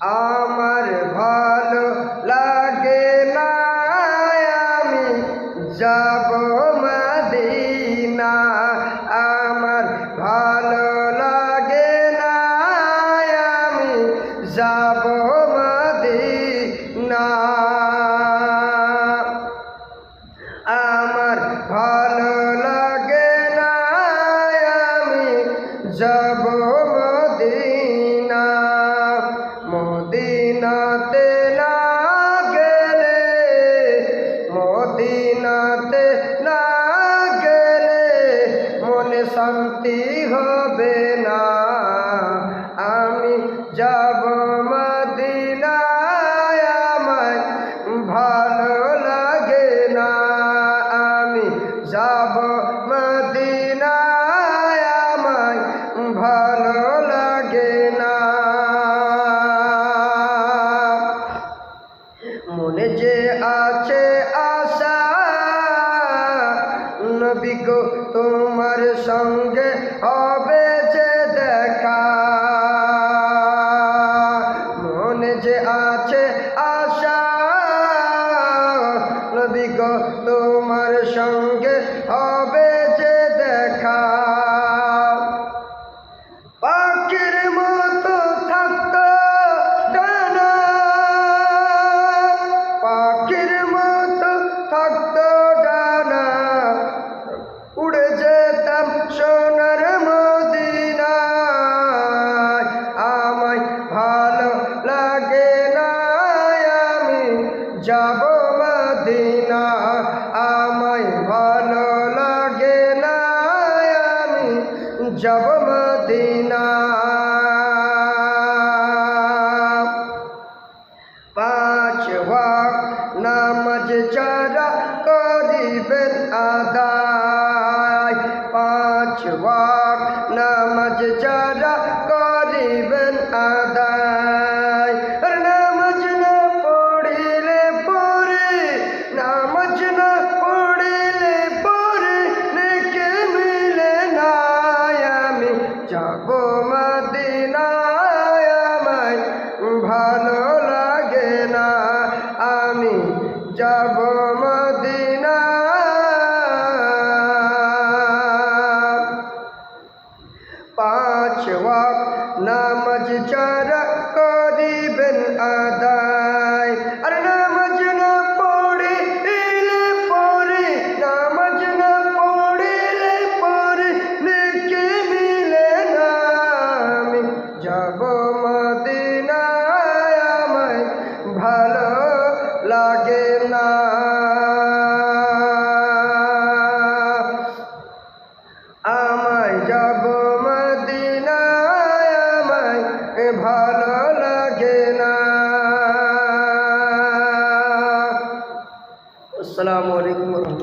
আমার ভালো লাগে না আমি যাব মদিনা। আমার ভালো লাগে না আমি যাব যাব মদিনা, মদিনাতে না গেলে, মদিনাতে না গেলে মনে শান্তি হবে না। আমি যাব মদিনায় আমায় ভালো লাগে না। আমি যাব গো তোমার সঙ্গে হবে যে দেখা। মনে যে আছে আশা নবী গো নামাজ যারা করিবেন আদায়। পাঁচ ওয়াক নামাজ যারা করিবেন আদায়। নামাজ যারা করিবেন আদায়। আর নামাজ না পড়িলে পরে, নামাজ না পড়িলে পরে নেকে মিলে না। আমি যাব মদিনায়, আমায় ভালো লাগে না। আসসালামু আলাইকুম